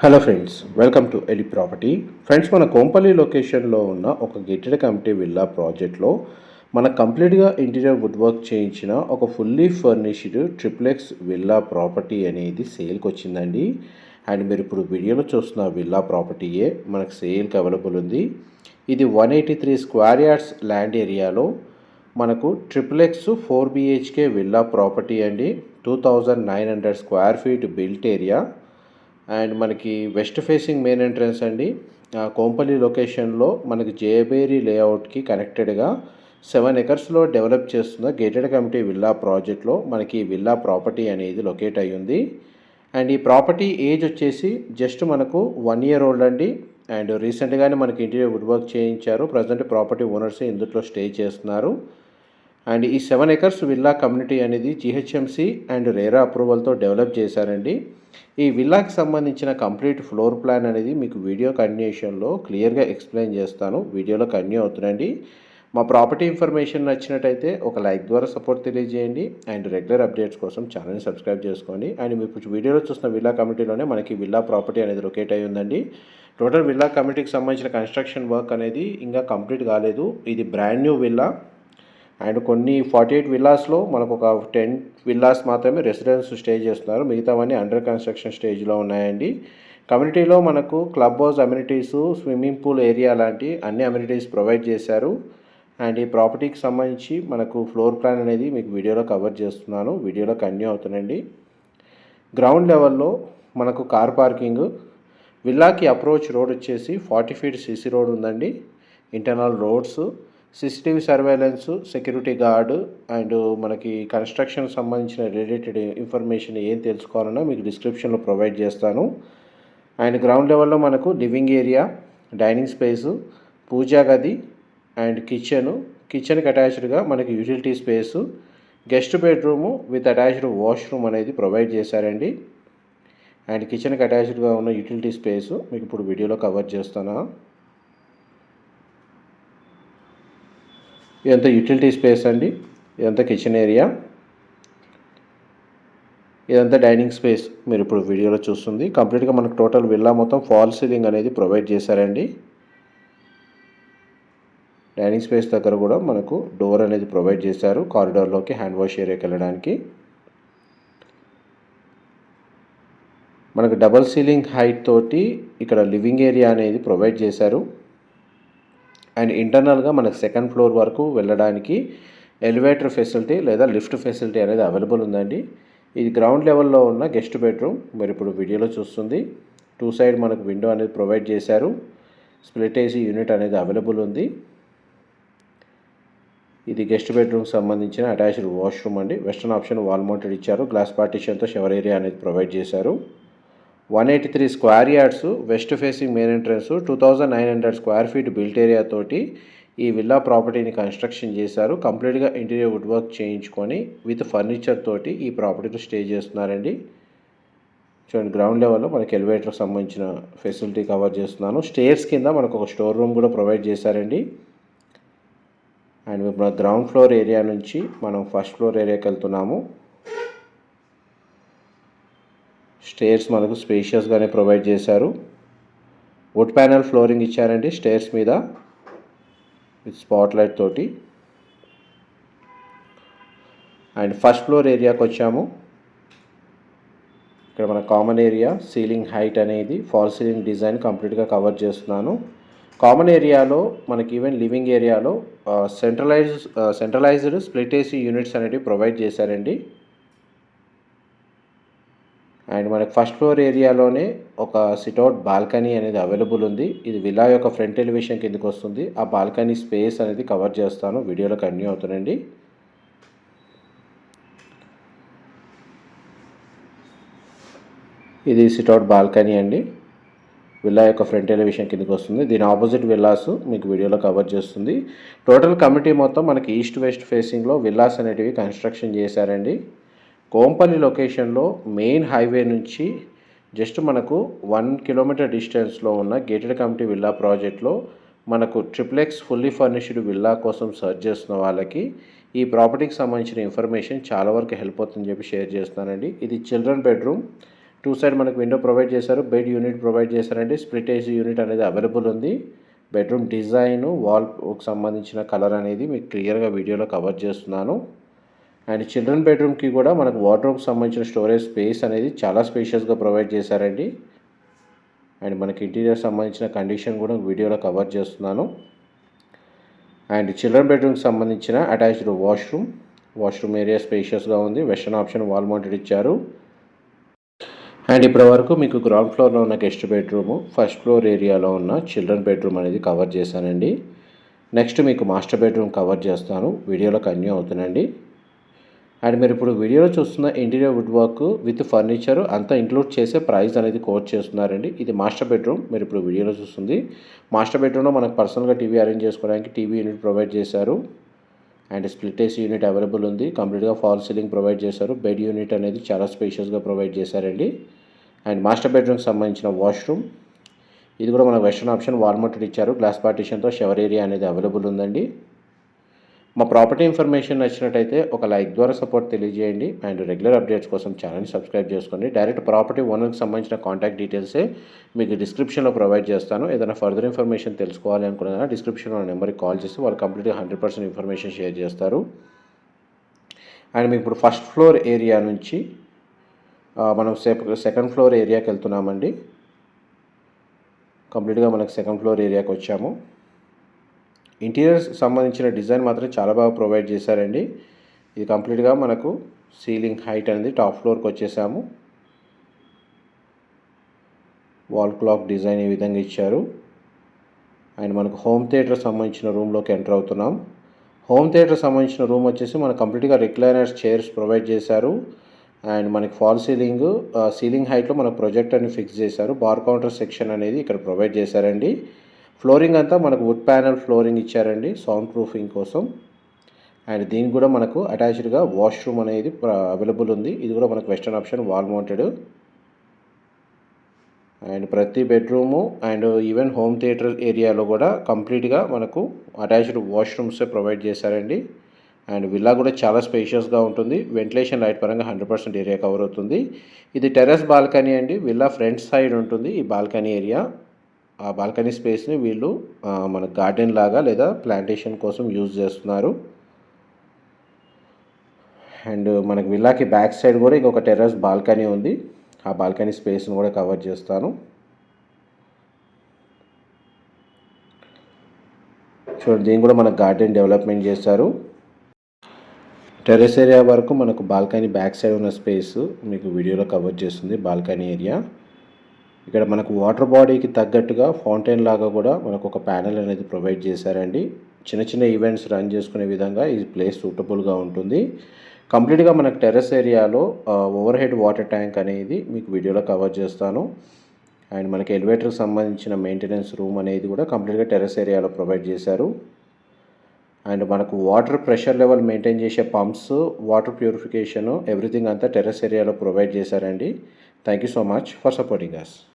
Hello friends welcome to ఎలి property friends మన కోంపల్లి లొకేషన్లో ఉన్న ఒక గేటెడ్ కమిటీ విల్లా ప్రాజెక్ట్లో మన కంప్లీట్గా ఇంటీరియర్ వుడ్ వర్క్ చేయించిన ఒక fully furnished triplex villa property అనేది సేల్కి వచ్చిందండి. అండ్ మీరు ఇప్పుడు వీడియోలో చూస్తున్న విల్లా ప్రాపర్టీయే మనకు సేల్కి అవైలబుల్ ఉంది. ఇది one eighty three square yards land ఏరియాలో మనకు triplex four BHK villa property అండి. Two thousand nine hundred square feet built area and మనకి వెస్ట్ ఫేసింగ్ మెయిన్ ఎంట్రన్స్ అండి. కోంపల్లి లొకేషన్లో మనకి జేబేరీ లేఅవుట్కి కనెక్టెడ్గా సెవెన్ ఎకర్స్లో డెవలప్ చేస్తున్న గేటెడ్ కమిటీ విల్లా ప్రాజెక్ట్లో మనకి విల్లా ప్రాపర్టీ అనేది లొకేట్ అయ్యింది. అండ్ ఈ ప్రాపర్టీ ఏజ్ వచ్చేసి జస్ట్ మనకు వన్ ఇయర్ ఓల్డ్ అండి. అండ్ రీసెంట్గానే మనకి ఇంటీరియర్ వుడ్ వర్క్ చేయించారు. ప్రజెంట్ ప్రాపర్టీ ఓనర్స్ ఇందులో స్టే చేస్తున్నారు. అండ్ ఈ సెవెన్ ఎకర్స్ విల్లా కమ్యూనిటీ అనేది జిహెచ్ఎంసి అండ్ రేరా అప్రూవల్తో డెవలప్ చేశారండి. ఈ విల్లాకి సంబంధించిన కంప్లీట్ ఫ్లోర్ ప్లాన్ అనేది మీకు వీడియో కంటిన్యూషన్లో క్లియర్గా ఎక్స్ప్లెయిన్ చేస్తాను. వీడియోలో కంటిన్యూ అవుతుందండి. మా ప్రాపర్టీ ఇన్ఫర్మేషన్ నచ్చినట్టయితే ఒక లైక్ ద్వారా సపోర్ట్ తెలియజేయండి. అండ్ రెగ్యులర్ అప్డేట్స్ కోసం ఛానల్ని సబ్స్క్రైబ్ చేసుకోండి. అండ్ మీకు వీడియోలో చూసిన విల్లా కమిటీలోనే మనకి విల్లా ప్రాపర్టీ అనేది లొకేట్ అయి ఉందండి. టోటల్ విల్లా కమిటీకి సంబంధించిన కన్స్ట్రక్షన్ వర్క్ అనేది ఇంకా కంప్లీట్ కాలేదు. ఇది బ్రాండ్ న్యూ విల్లా. అండ్ కొన్ని ఫార్టీ ఎయిట్ విల్లాస్లో మనకు ఒక టెన్ విల్లాస్ మాత్రమే రెసిడెన్స్ స్టే చేస్తున్నారు. మిగతావన్నీ అండర్ కన్స్ట్రక్షన్ స్టేజ్లో ఉన్నాయండి. కమ్యూనిటీలో మనకు club house amenities swimming pool area లాంటి అన్ని అమ్యూనిటీస్ ప్రొవైడ్ చేశారు. అండ్ ఈ ప్రాపర్టీకి సంబంధించి మనకు ఫ్లోర్ ప్లాన్ అనేది మీకు వీడియోలో కవర్ చేస్తున్నాను. వీడియోలో కన్యూ అవుతుందండి. గ్రౌండ్ లెవెల్లో మనకు కార్ పార్కింగ్ విల్లాకి అప్రోచ్ రోడ్ వచ్చేసి ఫార్టీ ఫీట్ సీసీ రోడ్ ఉందండి. Internal roads CCTV surveillance security guard and మనకి కన్స్ట్రక్షన్ సంబంధించిన రిలేటెడ్ ఇన్ఫర్మేషన్ ఏం తెలుసుకోవాలన్నా మీకు డిస్క్రిప్షన్లో ప్రొవైడ్ చేస్తాను. అండ్ గ్రౌండ్ లెవెల్లో మనకు లివింగ్ ఏరియా డైనింగ్ స్పేసు పూజా గది అండ్ కిచెను. కిచెన్కి అటాచ్డ్గా మనకి utility space. Guest bedroom with attached washroom అనేది ప్రొవైడ్ చేశారండి. అండ్ కిచెన్కి అటాచ్డ్గా ఉన్న యూటిలిటీ స్పేసు మీకు ఇప్పుడు వీడియోలో కవర్ చేస్తాను. ఇదంతా యూటిలిటీ స్పేస్ అండి? ఇదంతా కిచెన్ ఏరియా ఇదంతా డైనింగ్ స్పేస్ మీరు ఇప్పుడు వీడియోలో చూస్తుంది. కంప్లీట్గా మనకు టోటల్ విల్లా మొత్తం ఫాల్ సీలింగ్ అనేది ప్రొవైడ్ చేశారండి. డైనింగ్ స్పేస్ దగ్గర కూడా మనకు డోర్ అనేది ప్రొవైడ్ చేశారు. కారిడార్లోకి హ్యాండ్ వాష్ ఏరియాకి వెళ్ళడానికి. మనకు డబల్ సీలింగ్ హైట్ తోటి ఇక్కడ లివింగ్ ఏరియా అనేది ప్రొవైడ్ చేశారు. అండ్ ఇంటర్నల్గా మనకు సెకండ్ ఫ్లోర్ వరకు వెళ్ళడానికి ఎలివేటర్ ఫెసిలిటీ లేదా లిఫ్ట్ ఫెసిలిటీ అనేది అవైలబుల్ ఉందండి. ఇది గ్రౌండ్ లెవెల్లో ఉన్న గెస్ట్ బెడ్రూమ్ మీరు ఇప్పుడు వీడియోలో చూస్తుంది. టూ సైడ్ మనకు విండో అనేది ప్రొవైడ్ చేశారు. స్ప్లిట్ ఏసీ యూనిట్ అనేది అవైలబుల్ ఉంది. ఇది గెస్ట్ బెడ్రూమ్కి సంబంధించిన అటాచ్డ్ వాష్రూమ్ అండి. వెస్టర్న్ ఆప్షన్ వాల్ మౌంటెడ్ ఇచ్చారు. గ్లాస్ పార్టీషన్తో షవర్ ఏరియా అనేది ప్రొవైడ్ చేశారు. One eighty three square yards west facing main entrance two thousand nine hundred square feet built area తోటి ఈ విల్లా ప్రాపర్టీని కన్స్ట్రక్షన్ చేశారు. కంప్లీట్గా ఇంటీరియర్ వుడ్ వర్క్ చేయించుకొని విత్ ఫర్నిచర్ తోటి ఈ ప్రాపర్టీలో స్టే చేస్తున్నారండి. చూడండి గ్రౌండ్ లెవెల్లో మనకి ఎలివేటర్ సంబంధించిన ఫెసిలిటీ కవర్ చేస్తున్నాను. స్టేర్స్ కింద మనకు ఒక స్టోర్ రూమ్ కూడా ప్రొవైడ్ చేశారండి. అండ్ మన గ్రౌండ్ ఫ్లోర్ ఏరియా నుంచి మనం ఫస్ట్ ఫ్లోర్ ఏరియాకి వెళ్తున్నాము. స్టేర్స్ మనకు స్పేషియస్గానే ప్రొవైడ్ చేశారు. వుడ్ ప్యానల్ ఫ్లోరింగ్ ఇచ్చారండి స్టేర్స్ మీద విత్ స్పాట్ లైట్ తోటి. అండ్ ఫస్ట్ ఫ్లోర్ ఏరియాకి వచ్చాము. ఇక్కడ మన కామన్ ఏరియా సీలింగ్ హైట్ అనేది ఫాల్ సీలింగ్ డిజైన్ కంప్లీట్గా కవర్ చేస్తున్నాను. కామన్ ఏరియాలో మనకి ఈవెన్ లివింగ్ ఏరియాలో centralise centralised split AC units అనేవి ప్రొవైడ్ చేశారండి. అండ్ మనకి ఫస్ట్ ఫ్లోర్ ఏరియాలోనే ఒక సిట్అవుట్ బాల్కనీ అనేది అవైలబుల్ ఉంది. ఇది విలా యొక్క ఫ్రంట్ ఎలివేషన్ కిందకి వస్తుంది. ఆ బాల్కనీ స్పేస్ అనేది కవర్ చేస్తాను. వీడియోలో కంటిన్యూ అవుతానండి ఇది సిట్అవుట్ బాల్కనీ అండి. విల్లా యొక్క ఫ్రంట్ ఎలివేషన్ కిందకి వస్తుంది. దీని ఆపోజిట్ విల్లాస్ మీకు వీడియోలో కవర్ చేస్తుంది. టోటల్ కమిటీ మొత్తం మనకి ఈస్ట్ వెస్ట్ ఫేసింగ్లో విల్లాస్ అనేటివి కన్స్ట్రక్షన్ చేశారండి. కోంపల్లి లొకేషన్లో మెయిన్ హైవే నుంచి జస్ట్ మనకు వన్ కిలోమీటర్ డిస్టెన్స్లో ఉన్న గేటెడ్ కమిటీ విల్లా ప్రాజెక్ట్లో మనకు ట్రిప్లెక్స్ ఫుల్లీ ఫర్నిష్డ్ విల్లా కోసం సర్చ్ చేస్తున్న వాళ్ళకి ఈ ప్రాపర్టీకి సంబంధించిన ఇన్ఫర్మేషన్ చాలా వరకు హెల్ప్ అవుతుందని చెప్పి షేర్ చేస్తున్నానండి. ఇది చిల్డ్రన్ బెడ్రూమ్. టూ సైడ్ మనకు విండో ప్రొవైడ్ చేశారు. బెడ్ యూనిట్ ప్రొవైడ్ చేశారండి. స్ప్లిట్ ఏసీ యూనిట్ అనేది అవైలబుల్ ఉంది. బెడ్రూమ్ డిజైన్ వాల్కి సంబంధించిన కలర్ అనేది మీకు క్లియర్గా వీడియోలో కవర్ చేస్తున్నాను. అండ్ చిల్డ్రన్ బెడ్రూమ్కి కూడా మనకు వార్డ్రోబ్కి సంబంధించిన స్టోరేజ్ స్పేస్ అనేది చాలా స్పేషియస్గా ప్రొవైడ్ చేశారండి. అండ్ మనకి ఇంటీరియర్ సంబంధించిన కండిషన్ కూడా వీడియోలో కవర్ చేస్తున్నాను. అండ్ చిల్డ్రన్ బెడ్రూమ్కి సంబంధించిన అటాచ్డ్ వాష్రూమ్ వాష్రూమ్ ఏరియా స్పేషియస్గా ఉంది. వెస్టర్న్ ఆప్షన్ వాల్ మౌంటెడ్ ఇచ్చారు. అండ్ ఇప్పటి వరకు మీకు గ్రౌండ్ ఫ్లోర్లో ఉన్న గెస్ట్ బెడ్రూము ఫస్ట్ ఫ్లోర్ ఏరియాలో ఉన్న చిల్డ్రన్ బెడ్రూమ్ అనేది కవర్ చేశానండి. నెక్స్ట్ మీకు మాస్టర్ బెడ్రూమ్ కవర్ చేస్తాను. వీడియోలో కన్యూ అవుతుందండి. అండ్ మీరు ఇప్పుడు వీడియోలో చూస్తున్న interior wood work with furniture అంతా ఇంక్లూడ్ చేసే ప్రైస్ అనేది కోట్ చేస్తున్నారండి. ఇది మాస్టర్ బెడ్రూమ్ మీరు ఇప్పుడు వీడియోలో చూస్తుంది. మాస్టర్ బెడ్రూమ్లో మనకు పర్సనల్గా టీవీ అరేంజ్ చేసుకోవడానికి టీవీ యూనిట్ ప్రొవైడ్ చేశారు. And split AC unit available ఉంది. కంప్లీట్గా ఫాల్ సీలింగ్ ప్రొవైడ్ చేశారు. బెడ్ యూనిట్ అనేది చాలా స్పేషియస్గా ప్రొవైడ్ చేశారండి. అండ్ మాస్టర్ బెడ్రూమ్కి సంబంధించిన వాష్రూమ్ ఇది కూడా మన వెస్ట్రన్ ఆప్షన్ వాల్మౌంటెడ్ ఇచ్చారు. గ్లాస్ పార్టీషన్తో షవర్ ఏరియా అనేది అవైలబుల్ ఉందండి. మా ప్రాపర్టీ ఇన్ఫర్మేషన్ నచ్చినట్టయితే ఒక లైక్ ద్వారా సపోర్ట్ తెలియజేయండి అండ్ రెగ్యులర్ అప్డేట్స్ కోసం ఛానల్ని సబ్స్క్రైబ్ చేసుకోండి. డైరెక్ట్ ప్రాపర్టీ ఓనర్కి సంబంధించిన కాంటాక్ట్ డీటెయిల్సే మీకు డిస్క్రిప్షన్లో ప్రొవైడ్ చేస్తాను. ఏదైనా ఫర్దర్ ఇన్ఫర్మేషన్ తెలుసుకోవాలి అనుకున్నా డిస్క్రిప్షన్లో నెంబర్కి కాల్ చేసి వాళ్ళు కంప్లీట్గా హండ్రెడ్ పర్సెంట్ ఇన్ఫర్మేషన్ షేర్ చేస్తారు. అండ్ మీకు ఇప్పుడు ఫస్ట్ ఫ్లోర్ ఏరియా నుంచి మనం సెకండ్ ఫ్లోర్ ఏరియాకి వెళ్తున్నామండి. కంప్లీట్గా మనకు సెకండ్ ఫ్లోర్ ఏరియాకి వచ్చాము. ఇంటీరియర్స్ సంబంధించిన డిజైన్ మాత్రం చాలా బాగా ప్రొవైడ్ చేశారండి. ఇది కంప్లీట్గా మనకు సీలింగ్ హైట్ అనేది టాప్ ఫ్లోర్కి వచ్చేసాము. వాల్ క్లాక్ డిజైన్ ఈ విధంగా ఇచ్చారు. అండ్ మనకు హోమ్ థియేటర్ సంబంధించిన రూమ్లోకి ఎంటర్ అవుతున్నాం. హోమ్ థియేటర్ సంబంధించిన రూమ్ వచ్చేసి మనకు కంప్లీట్గా రిక్లైనర్స్ చైర్స్ ప్రొవైడ్ చేశారు. అండ్ మనకి ఫాల్ సీలింగ్ సీలింగ్ హైట్లో మనకు ప్రొజెక్టర్ని ఫిక్స్ చేశారు. బార్ కౌంటర్ సెక్షన్ అనేది ఇక్కడ ప్రొవైడ్ చేశారండి. ఫ్లోరింగ్ అంతా మనకు వుడ్ ప్యానల్ ఫ్లోరింగ్ ఇచ్చారండి సౌండ్ ప్రూఫింగ్ కోసం. అండ్ దీనికి కూడా మనకు అటాచ్డ్గా వాష్రూమ్ అనేది అవైలబుల్ ఉంది. ఇది కూడా మనకు western option wall mounted and ప్రతి bedroom and even home theatre area కూడా కంప్లీట్గా మనకు అటాచ్డ్ వాష్రూమ్సే ప్రొవైడ్ చేశారండి. అండ్ విల్లా కూడా చాలా స్పేషియస్గా ఉంటుంది. వెంటిలేషన్ లైట్ పరంగా హండ్రెడ్ పర్సెంట్ ఏరియా కవర్ అవుతుంది. ఇది టెర్రస్ బాల్కనీ అండి. విల్లా ఫ్రంట్ సైడ్ ఉంటుంది. ఈ బాల్కనీ ఏరియా ఆ బాల్కనీ స్పేస్ని వీళ్ళు మన గార్డెన్ లాగా లేదా ప్లాంటేషన్ కోసం యూజ్ చేస్తున్నారు. అండ్ మనకి విల్లాకి బ్యాక్ సైడ్ కూడా ఇంకొక టెర్రస్ బాల్కనీ ఉంది. ఆ బాల్కనీ స్పేస్ని కూడా కవర్ చేస్తాను. చూడండి దీన్ని కూడా మనకు గార్డెన్ డెవలప్మెంట్ చేస్తారు టెర్రస్ ఏరియా వరకు మనకు బాల్కనీ బ్యాక్ సైడ్ ఉన్న స్పేస్ మీకు వీడియోలో కవర్ చేస్తుంది బాల్కనీ ఏరియా. ఇక్కడ మనకు వాటర్ బాడీకి తగ్గట్టుగా ఫౌంటైన్ లాగా కూడా మనకు ఒక ప్యానెల్ అనేది ప్రొవైడ్ చేశారండి. చిన్న చిన్న ఈవెంట్స్ రన్ చేసుకునే విధంగా ఈ ప్లేస్ సూటబుల్గా ఉంటుంది. కంప్లీట్గా మనకు టెర్రస్ ఏరియాలో ఓవర్ హెడ్ వాటర్ ట్యాంక్ అనేది మీకు వీడియోలో కవర్ చేస్తాను. అండ్ మనకి ఎలివేటర్కి సంబంధించిన మెయింటెనెన్స్ రూమ్ అనేది కూడా కంప్లీట్గా టెర్రస్ ఏరియాలో ప్రొవైడ్ చేశారు. అండ్ మనకు వాటర్ ప్రెషర్ లెవెల్ మెయింటైన్ చేసే పంప్స్ వాటర్ ప్యూరిఫికేషన్ ఎవ్రీథింగ్ అంతా టెర్రస్ ఏరియాలో ప్రొవైడ్ చేశారండి. Thank you so much for supporting us